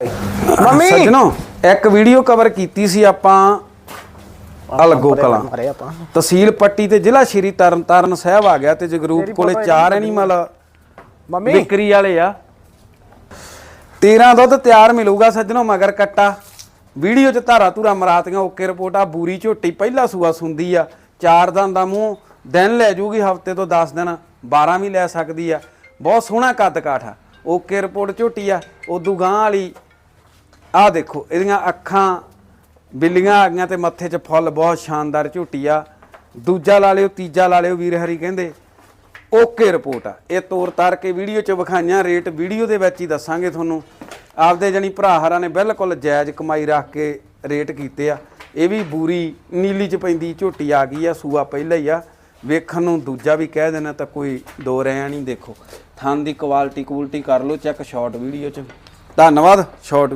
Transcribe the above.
Mummy! ਸੱਜਣੋ ਇੱਕ video cover ਕੀਤੀ ਸੀ ਆਪਾਂ ਅਲਗੋ ਕਲਾਂ। ਤਹਿਸੀਲ ਪੱਟੀ ਤੇ ਜ਼ਿਲ੍ਹਾ ਸ਼੍ਰੀ ਤਰਨਤਾਰਨ ਸਾਹਿਬ ਆ ਗਿਆ ਤੇ ਜਗਰੂਪ ਕੋਲੇ ਚਾਰ ਐਨੀਮਲ ਮੰਮੀ! ਵਿਕਰੀ ਵਾਲੇ ਆ। 13 ਦੁੱਧ ਤਿਆਰ ਮਿਲੂਗਾ ਸੱਜਣੋ ਮਗਰ ਕੱਟਾ। ਵੀਡੀਓ ਚ ਧਾਰਾ ਧੂਰਾ ਮਰਾਤੀਆਂ ਓਕੇ ਰਿਪੋਰਟ ਆ ਬੂਰੀ ਝੋਟੀ ਪਹਿਲਾ ਸੂਆ ਸੁੰਦੀ ਆ। ਚਾਰ ਦੰਦ ਦਾ ਮੂੰਹ ਦਿਨ ਲੈ ਜੂਗੀ ਹਫ਼ਤੇ ਤੋਂ 10 ਦਿਨ 12 ਵੀ ਲੈ ਸਕਦੀ ਆ। ਬਹੁਤ ਸੋਹਣਾ ਕੱਦ ਕਾਠ ਆ। ਓਕੇ ਰਿਪੋਰਟ ਝੋਟੀ ਆ ਉਦੋਂ ਗਾਂ ਵਾਲੀ ਆਹ ਦੇਖੋ, ਇਹਦੀਆਂ ਅੱਖਾਂ ਬਿੱਲੀਆਂ ਆ ਗਈਆਂ ਤੇ ਮੱਥੇ 'ਚ ਫੁੱਲ, ਬਹੁਤ ਸ਼ਾਨਦਾਰ ਝੂਟੀ ਆ। ਦੂਜਾ ਲਾ ਲਿਓ, ਤੀਜਾ ਲਾ ਲਿਓ, ਵੀਰ ਹਰੀ ਕਹਿੰਦੇ। ਓਕੇ ਰਿਪੋਰਟ ਆ। ਇਹ ਤੋਰ ਤਾਰ ਕੇ ਵੀਡੀਓ 'ਚ ਵਿਖਾਈਆਂ, ਰੇਟ ਵੀਡੀਓ ਦੇ ਵਿੱਚ ਹੀ ਦੱਸਾਂਗੇ ਤੁਹਾਨੂੰ। ਆਪਦੇ ਜਣੀ ਭਰਾ ਹਰਾਂ ਨੇ ਬਿਲਕੁਲ ਜਾਇਜ਼ ਕਮਾਈ ਰੱਖ ਕੇ ਰੇਟ ਕੀਤੇ ਆ। ਇਹ ਵੀ ਬੂਰੀ ਨੀਲੀ 'ਚ ਪੈਂਦੀ, ਝੋਟੀ ਆ ਗਈ ਆ, ਸੂਆ ਪਹਿਲਾਂ ਹੀ ਆ। ਵੇਖਣ ਨੂੰ ਦੂਜਾ ਵੀ ਕਹਿ ਦੇਣਾ ਤਾਂ ਕੋਈ ਦੋ ਰਿਆ ਨਹੀਂ ਦੇਖੋ। ਥਣ ਦੀ ਕੁਆਲਿਟੀ ਕੁਆਲਿਟੀ ਕਰ ਲਓ ਚੈੱਕ ਸ਼ਾਰਟ ਵੀਡੀਓ 'ਚ ਧੰਨਵਾਦ ਸ਼ਾਰਟ